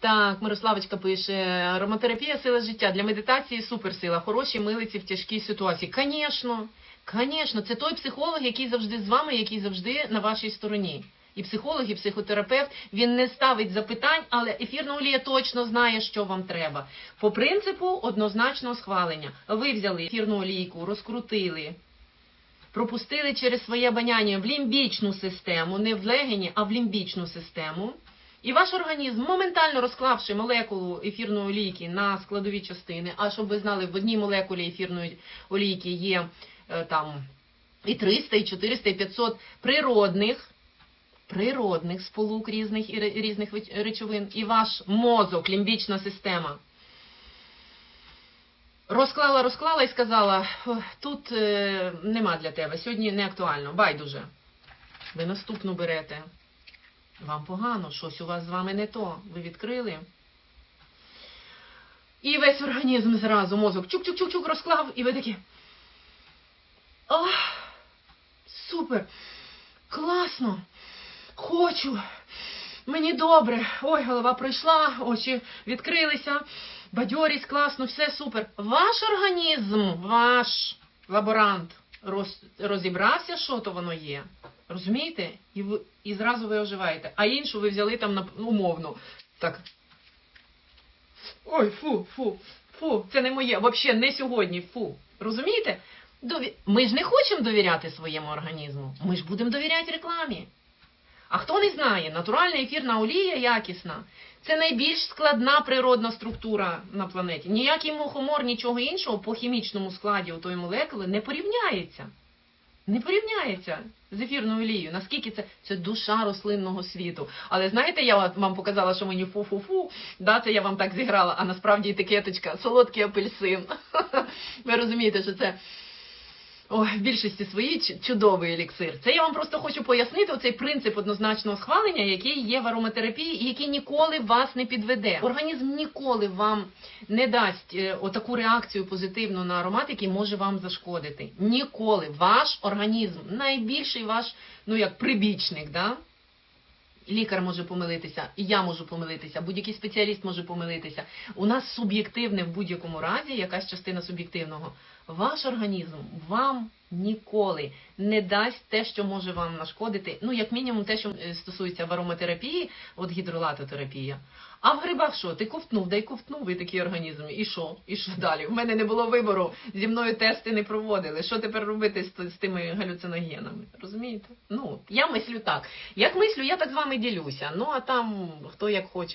Так, Мирославочка пише: ароматерапія сила життя для медитації суперсила, хороші милиці в тяжкій ситуації. Звісно, звісно, це той психолог, який завжди з вами, який завжди на вашій стороні. І психолог, і психотерапевт він не ставить запитань, але ефірна олія точно знає, що вам треба. По принципу однозначного схвалення. Ви взяли ефірну олійку, розкрутили, пропустили через своє баняння в лімбічну систему, не в легені, а в лімбічну систему. І ваш організм, моментально розклавши молекулу ефірної олійки на складові частини, а щоб ви знали, в одній молекулі ефірної олійки є е, там і 300, і 400, і 500 природних, природних сполук різних і різних речовин, і ваш мозок, лімбічна система. Розклала, розклала і сказала: тут е, нема для тебе, сьогодні не актуально, байдуже. Ви наступну берете. Вам погано, щось у вас з вами не то. Ви відкрили. І весь організм зразу, мозок чук-чук-чук-чук розклав, і ви такі. Ах, супер! Класно! Хочу! Мені добре. Ой, голова пройшла, очі відкрилися, бадьорість, класно, все супер. Ваш організм, ваш лаборант роз, розібрався, що то воно є. Розумієте? І, і зразу ви оживаєте. А іншу ви взяли там на умовно. Так. Ой, фу, фу, фу, це не моє. Взагалі не сьогодні. Фу. Розумієте? Дові... Ми ж не хочемо довіряти своєму організму. Ми ж будемо довіряти рекламі. А хто не знає, натуральна ефірна олія якісна. Це найбільш складна природна структура на планеті. Ніякий мухомор, нічого іншого по хімічному складі у тої молекули не порівняється. Не порівняється з ефірною олією. Наскільки це, це душа рослинного світу. Але знаєте, я вам показала, що мені фу-фу-фу, да, це я вам так зіграла, а насправді етикеточка солодкий апельсин. Ви розумієте, що це Ой, в більшості своїй ч- чудовий еліксир. Це я вам просто хочу пояснити оцей принцип однозначного схвалення, який є в ароматерапії і який ніколи вас не підведе. Організм ніколи вам не дасть е, отаку реакцію позитивну на аромат, який може вам зашкодити. Ніколи. Ваш організм, найбільший ваш, ну як прибічник, да? Лікар може помилитися, я можу помилитися, будь-який спеціаліст може помилитися. У нас суб'єктивне в будь-якому разі, якась частина суб'єктивного. Ваш організм вам ніколи не дасть те, що може вам нашкодити. Ну, як мінімум, те, що е, стосується в ароматерапії, от гідролатотерапія. А в грибах що? Ти ковтнув, дай ковтнув і такий організм. І що? І що далі? У мене не було вибору. Зі мною тести не проводили. Що тепер робити з, з тими галюциногенами? Розумієте? Ну, я мислю так. Як мислю, я так з вами ділюся. Ну а там хто як хоче.